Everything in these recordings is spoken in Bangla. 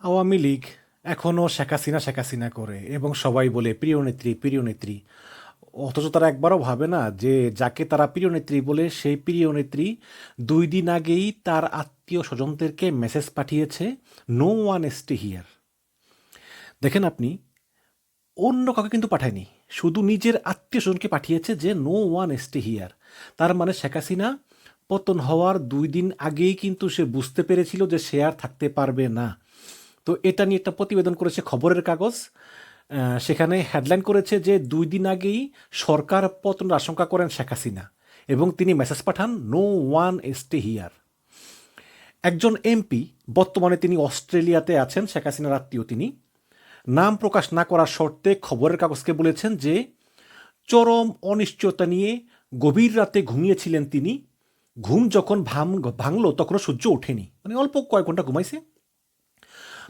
আওয়ামী লীগ এখনও শেখ হাসিনা শেখ হাসিনা করে এবং সবাই বলে প্রিয় নেত্রী প্রিয় নেত্রী। অথচ তারা একবারও ভাবে না যে যাকে তারা প্রিয় নেত্রী বলে সেই প্রিয় নেত্রী দুই দিন আগেই তার আত্মীয় স্বজনদেরকে মেসেজ পাঠিয়েছে নো ওয়ান এসটি হিয়ার দেখেন আপনি, অন্য কাউকে কিন্তু পাঠায়নি। শুধু নিজের আত্মীয় স্বজনকে পাঠিয়েছে যে নো ওয়ান এসটি হিয়ার তার মানে শেখ হাসিনা পতন হওয়ার দুই দিন আগেই কিন্তু সে বুঝতে পেরেছিল যে সে আর থাকতে পারবে না। তো এটা নিয়ে একটা প্রতিবেদন করেছে খবরের কাগজ। সেখানে হেডলাইন করেছে যে দুই দিন আগেই সরকার পতনের আশঙ্কা করেন শেখ হাসিনা এবং তিনি মেসেজ পাঠান নো ওয়ান এসটি হিয়ার একজন এমপি, বর্তমানে তিনি অস্ট্রেলিয়াতে আছেন, শেখ হাসিনার আত্মীয় তিনি। নাম প্রকাশ না করার শর্তে খবরের কাগজকে বলেছেন যে চরম অনিশ্চয়তা নিয়ে গভীর রাতে ঘুমিয়েছিলেন তিনি। ঘুম যখন ভাঙলো, তখনও সূর্য ওঠেনি। মানে অল্প কয়েক ঘণ্টা ঘুমাইছে।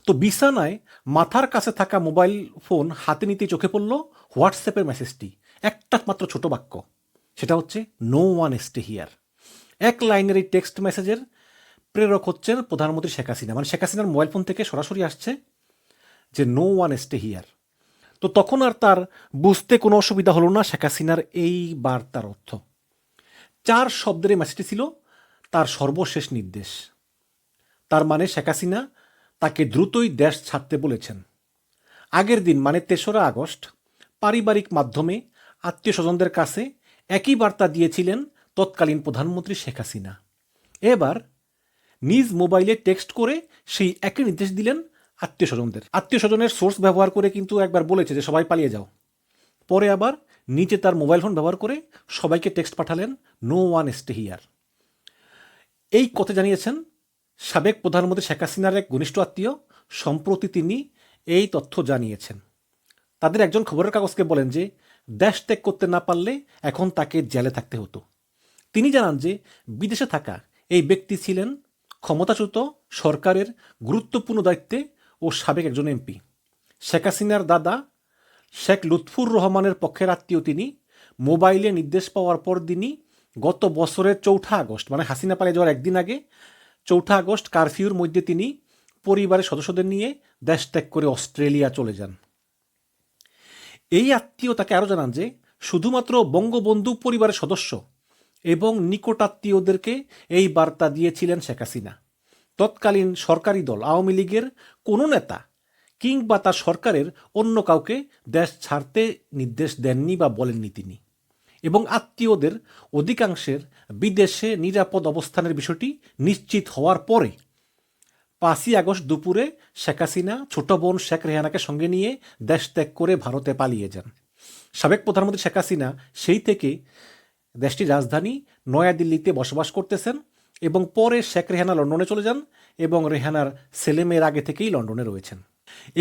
তো বিছানায় মাথার কাছে থাকা মোবাইল ফোন হাতে নিতে চোখে পড়ল হোয়াটসঅ্যাপের মেসেজটি। একটা মাত্র ছোট বাক্য। সেটা হচ্ছে নো ওয়ান স্টে হিয়ার এক লাইনের এই টেক্সট মেসেজের প্রেরক হচ্ছেন প্রধানমন্ত্রী শেখ হাসিনা। মানে শেখ হাসিনার মোবাইল ফোন থেকে সরাসরি আসছে যে নো ওয়ান স্টে হিয়ার তো তখন আর তার বুঝতে কোনো অসুবিধা হলো না শেখ হাসিনার এই বার্তার অর্থ। চার শব্দের এই মেসেজটি ছিল, তার সর্বশেষ নির্দেশ। তার মানে শেখ হাসিনা তাকে দ্রুতই দেশ ছাড়তে বলেছেন। আগের দিন মানে তেসরা আগস্ট, পারিবারিক মাধ্যমে আত্মীয় স্বজনদের কাছে একই বার্তা দিয়েছিলেন তৎকালীন প্রধানমন্ত্রী শেখ হাসিনা। এবার নিজ মোবাইলে টেক্সট করে সেই একই নির্দেশ দিলেন আত্মীয় স্বজনদের আত্মীয় স্বজনের সোর্স ব্যবহার করে কিন্তু একবার বলেছে যে, সবাই পালিয়ে যাও। পরে আবার নিচে তার মোবাইল ফোন ব্যবহার করে সবাইকে টেক্সট পাঠালেন, নো ওয়ান স্টে হিয়ার। এই কথা জানিয়েছেন সাবেক প্রধানমন্ত্রী শেখ হাসিনার এক ঘনিষ্ঠ আত্মীয়, সম্প্রতি তিনি এই তথ্য জানিয়েছেন। তাদের একজন খবরের কাগজকে বলেন যে, দেশ ত্যাগ করতে না পারলে এখন তাকে জেলে থাকতে হতো। তিনি জানান যে, বিদেশে থাকা এই ব্যক্তি ছিলেন ক্ষমতাচ্যুত সরকারের গুরুত্বপূর্ণ দায়িত্বে ও সাবেক একজন এমপি। শেখ হাসিনার দাদা শেখ লুৎফুর রহমানের পক্ষের আত্মীয় তিনি। মোবাইলে নির্দেশ পাওয়ার পর দিনই গত বছরের চৌঠা আগস্ট মানে হাসিনা পালিয়ে যাওয়ার একদিন আগে চৌঠা আগস্ট কারফিউর মধ্যে তিনি পরিবারের সদস্যদের নিয়ে দেশ ত্যাগ করে অস্ট্রেলিয়া চলে যান। এই আত্মীয় তাকে আরও জানান যে, শুধুমাত্র বঙ্গবন্ধু পরিবারের সদস্য এবং নিকটাত্মীয়দেরকে এই বার্তা দিয়েছিলেন শেখ হাসিনা। তৎকালীন সরকারি দল আওয়ামী লীগের কোনো নেতা কিংবা তার সরকারের অন্য কাউকে দেশ ছাড়তে নির্দেশ দেননি বা বলেননি তিনি। এবং আত্মীয়দের অধিকাংশের বিদেশে নিরাপদ অবস্থানের বিষয়টি নিশ্চিত হওয়ার পরে পাঁচই আগস্ট দুপুরে শেখ হাসিনা, ছোট বোন শেখ রেহানাকে সঙ্গে নিয়ে দেশ ত্যাগ করে ভারতে পালিয়ে যান। সাবেক প্রধানমন্ত্রী শেখ হাসিনা সেই থেকে দেশটির রাজধানী নয়াদিল্লিতে বসবাস করতেছেন এবং পরে শেখ রেহানা লন্ডনে চলে যান এবং রেহানার ছেলেমেয়ের আগে থেকেই লন্ডনে রয়েছেন।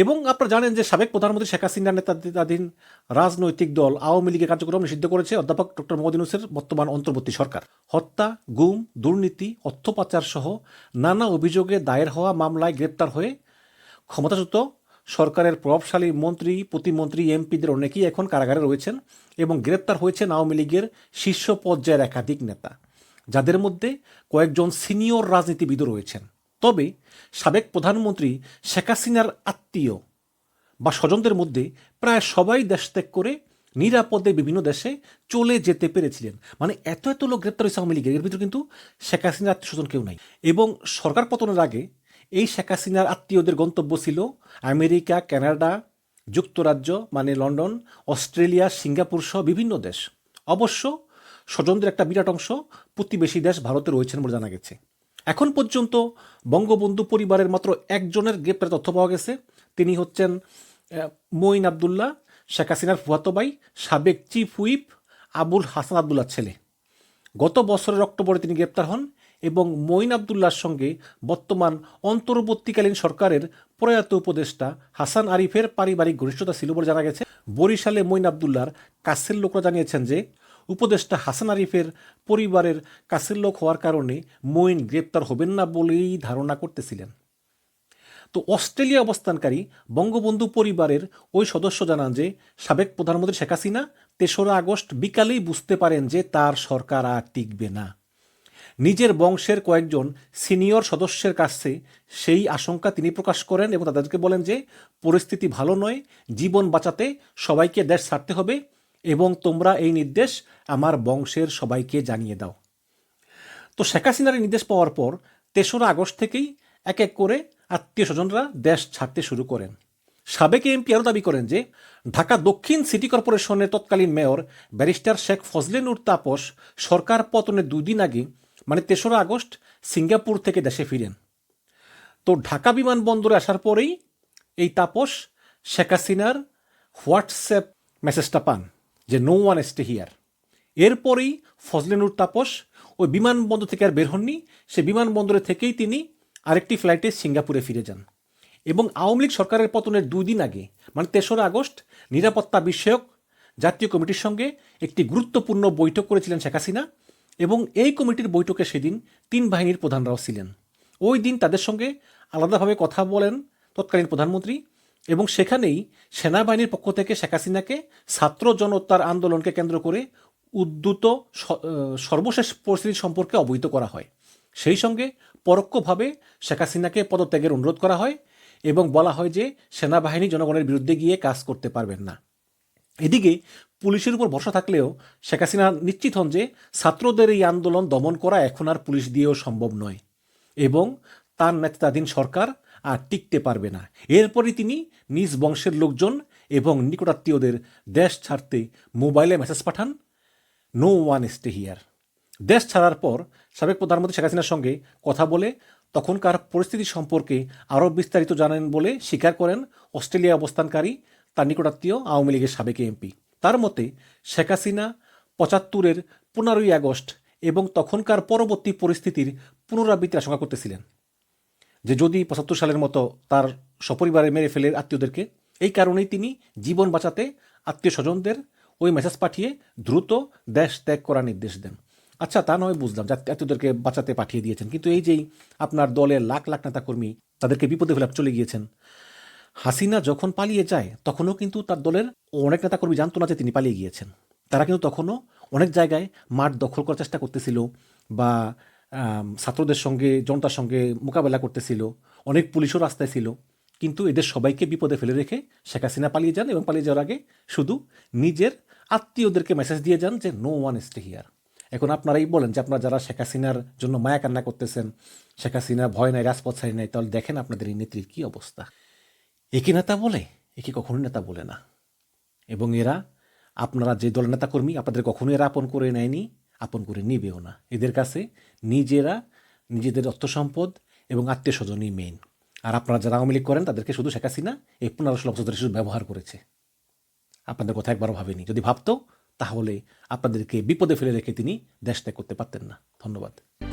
এবং আপনারা জানেন যে সাবেক প্রধানমন্ত্রী শেখ হাসিনার নেতৃত্বাধীন রাজনৈতিক দল আওয়ামী লীগের কার্যক্রম নিষিদ্ধ করেছে অধ্যাপক ডক্টর মোহাম্মদ ইউনূসের বর্তমান অন্তর্বর্তী সরকার। হত্যা, গুম, দুর্নীতি অর্থ পাচার সহ নানা অভিযোগে দায়ের হওয়া মামলায় গ্রেপ্তার হয়ে ক্ষমতাচ্যুত সরকারের প্রভাবশালী মন্ত্রী, প্রতিমন্ত্রী, এমপিদের অনেকেই এখন কারাগারে রয়েছেন এবং গ্রেপ্তার হয়েছেন আওয়ামী লীগের শীর্ষ পর্যায়ের একাধিক নেতা, যাদের মধ্যে কয়েকজন সিনিয়র রাজনীতিবিদও রয়েছেন। তবে সাবেক প্রধানমন্ত্রী শেখ হাসিনার আত্মীয় বা স্বজনদের মধ্যে প্রায় সবাই দেশ ত্যাগ করে নিরাপদে বিভিন্ন দেশে চলে যেতে পেরেছিলেন। মানে এত এত লোক গ্রেপ্তার হয়েছে আওয়ামী লীগের। এর ভিতরে কিন্তু শেখ হাসিনার আত্মীয় স্বজন কেউ নাই। এবং সরকার পতনের আগে এই শেখ হাসিনার আত্মীয়দের গন্তব্য ছিল আমেরিকা, কানাডা, যুক্তরাজ্য মানে লন্ডন, অস্ট্রেলিয়া, সিঙ্গাপুর সহ বিভিন্ন দেশ। অবশ্য স্বজনদের একটা বিরাট অংশ প্রতিবেশী দেশ ভারতে রয়েছেন বলে জানা গেছে। এখন পর্যন্ত বঙ্গবন্ধু পরিবারের মাত্র একজনের গ্রেপ্তার তথ্য পাওয়া গেছে। তিনি হচ্ছেন মঈন আবদুল্লাহ, শেখ হাসিনার ফুয়াতো ভাই, সাবেক চিফ হুইপ আবুল হাসান আবদুল্লাহ ছেলে। গত বছরের অক্টোবরে তিনি গ্রেপ্তার হন এবং মঈন আবদুল্লাহর সঙ্গে বর্তমান অন্তর্বর্তীকালীন সরকারের প্রয়াত উপদেষ্টা হাসান আরিফের পারিবারিক ঘনিষ্ঠতা ছিল বলে জানা গেছে। বরিশালে মঈন আবদুল্লার কাছের লোকরা জানিয়েছেন যে উপদেষ্টা হাসান আরিফের পরিবারের কাছের লোক হওয়ার কারণে মঈন গ্রেপ্তার হবেন না বলেই ধারণা করতেছিলেন। তো অস্ট্রেলিয়া অবস্থানকারী বঙ্গবন্ধু পরিবারের ওই সদস্য জানান যে, সাবেক প্রধানমন্ত্রী শেখ হাসিনা তেসরা আগস্ট বিকালেই বুঝতে পারেন যে তার সরকার আর টিকবে না। নিজের বংশের কয়েকজন সিনিয়র সদস্যের কাছে সেই আশঙ্কা তিনি প্রকাশ করেন এবং তাদেরকে বলেন যে, পরিস্থিতি ভালো নয়, জীবন বাঁচাতে সবাইকে দেশ ছাড়তে হবে এবং তোমরা এই নির্দেশ আমার বংশের সবাইকে জানিয়ে দাও। তো শেখ হাসিনার নির্দেশ পাওয়ার পর তেসরা আগস্ট থেকেই এক এক করে আত্মীয় স্বজনরা দেশ ছাড়তে শুরু করেন। সাবেক এমপি আরও দাবি করেন যে, ঢাকা দক্ষিণ সিটি কর্পোরেশনের তৎকালীন মেয়র ব্যারিস্টার শেখ ফজলে নূর তাপস সরকার পতনের দুই দিন আগে মানে তেসরা আগস্ট, সিঙ্গাপুর থেকে দেশে ফিরেন। তো ঢাকা বিমানবন্দরে আসার পরেই এই তাপস শেখ হাসিনার হোয়াটসঅ্যাপ মেসেজটা পান। যে নো ওয়ান স্টে হিয়ার এরপরেই ফজলেনুর তাপস ওই বিমানবন্দর থেকে আর বের হননি। সে বিমানবন্দরে থেকেই তিনি আরেকটি ফ্লাইটে সিঙ্গাপুরে ফিরে যান। এবং আওয়ামী লীগ সরকারের পতনের দুই দিন আগে মানে তেসরা আগস্ট, নিরাপত্তা বিষয়ক জাতীয় কমিটির সঙ্গে একটি গুরুত্বপূর্ণ বৈঠক করেছিলেন শেখ হাসিনা এবং এই কমিটির বৈঠকে সেদিন তিন বাহিনীর প্রধানরাও ছিলেন। ওই দিন তাদের সঙ্গে আলাদাভাবে কথা বলেন তৎকালীন প্রধানমন্ত্রী এবং সেখানেই সেনাবাহিনীর পক্ষ থেকে শেখ হাসিনাকে ছাত্র জনতার আন্দোলনকে কেন্দ্র করে উদ্যুত সর্বশেষ পরিস্থিতি সম্পর্কে অবহিত করা হয়। সেই সঙ্গে পরোক্ষভাবে শেখ হাসিনাকে পদত্যাগের অনুরোধ করা হয় এবং বলা হয় যে সেনাবাহিনী জনগণের বিরুদ্ধে গিয়ে কাজ করতে পারবেন না। এদিকে পুলিশের উপর ভরসা থাকলেও শেখ হাসিনা নিশ্চিত হন যে ছাত্রদের এই আন্দোলন দমন করা এখন আর পুলিশ দিয়েও সম্ভব নয় এবং তার নেতৃত্বাধীন সরকার আর টিকতে পারবে না। এরপরই তিনি নিজ বংশের লোকজন এবং নিকটাত্মীয়দের দেশ ছাড়তে মোবাইলে মেসেজ পাঠান নো ওয়ান স্টে হিয়ার দেশ ছাড়ার পর সাবেক প্রধানমন্ত্রী শেখ হাসিনার সঙ্গে কথা বলে তখনকার পরিস্থিতি সম্পর্কে আরও বিস্তারিত জানেন বলে স্বীকার করেন অস্ট্রেলিয়া অবস্থানকারী তার নিকটাত্মীয় আওয়ামী লীগের সাবেক এমপি। তার মতে, শেখ হাসিনা পঁচাত্তরের পনেরোই আগস্ট এবং তখনকার পরবর্তী পরিস্থিতির পুনরাবৃত্তি আশঙ্কা করতেছিলেন। যে যদি পঁচাত্তর সালের মতো তার সপরিবারে মেরে ফেলে আত্মীয়দেরকে, এই কারণেই তিনি জীবন বাঁচাতে আত্মীয় স্বজনদের ওই মেসেজ পাঠিয়ে দ্রুত দেশ ত্যাগ করার নির্দেশ দেন। আচ্ছা তা নয়, বুঝলাম আত্মীয়দেরকে বাঁচাতে পাঠিয়ে দিয়েছেন, কিন্তু এই যেই আপনার দলের লাখ লাখ নেতাকর্মী তাদেরকে বিপদে ফেলে চলে গিয়েছেন, হাসিনা যখন পালিয়ে যায়, তখনও কিন্তু তার দলের অনেক নেতাকর্মী জানতো না যে তিনি পালিয়ে গিয়েছেন। তারা কিন্তু তখনও অনেক জায়গায় মাঠ দখল করার চেষ্টা করতেছিল বা ছাত্রদের সঙ্গে, জনতার সঙ্গে মোকাবেলা করতেছিল। অনেক পুলিশও রাস্তায় ছিল। কিন্তু এদের সবাইকে বিপদে ফেলে রেখে শেখ হাসিনা পালিয়ে যান এবং পালিয়ে যাওয়ার আগে শুধু নিজের আত্মীয়দেরকে মেসেজ দিয়ে যান যে নো ওয়ান স্টে হিয়ার এখন আপনারাই বলেন যে, আপনারা যারা শেখ হাসিনার জন্য মায়া কান্না করতেছেন, শেখ হাসিনা ভয় নাই, রাজপথ ছাড়ি নাই, তাহলে দেখেন আপনাদের এই নেত্রীর কী অবস্থা। একে নেতা বলে একে কখনো নেতা বলে না। এবং এরা, আপনারা যে দলের নেতা কর্মী আপনাদের কখনোই এরা আপন করে নেয়নি। আপন করে নিবেও না। এদের কাছে নিজেরা নিজেদের অর্থ সম্পদ এবং আত্মীয় স্বজনই মেইন আর আপনারা যারা আওয়ামী লীগ করেন, তাদেরকে শুধু শেখ হাসিনা এই পনেরো ষোলো শুধু ব্যবহার করেছে। আপনাদের কথা একবারও ভাবেনি। যদি ভাবতো, তাহলে আপনাদেরকে বিপদে ফেলে রেখে তিনি দেশ ত্যাগ করতে পারতেন না। ধন্যবাদ।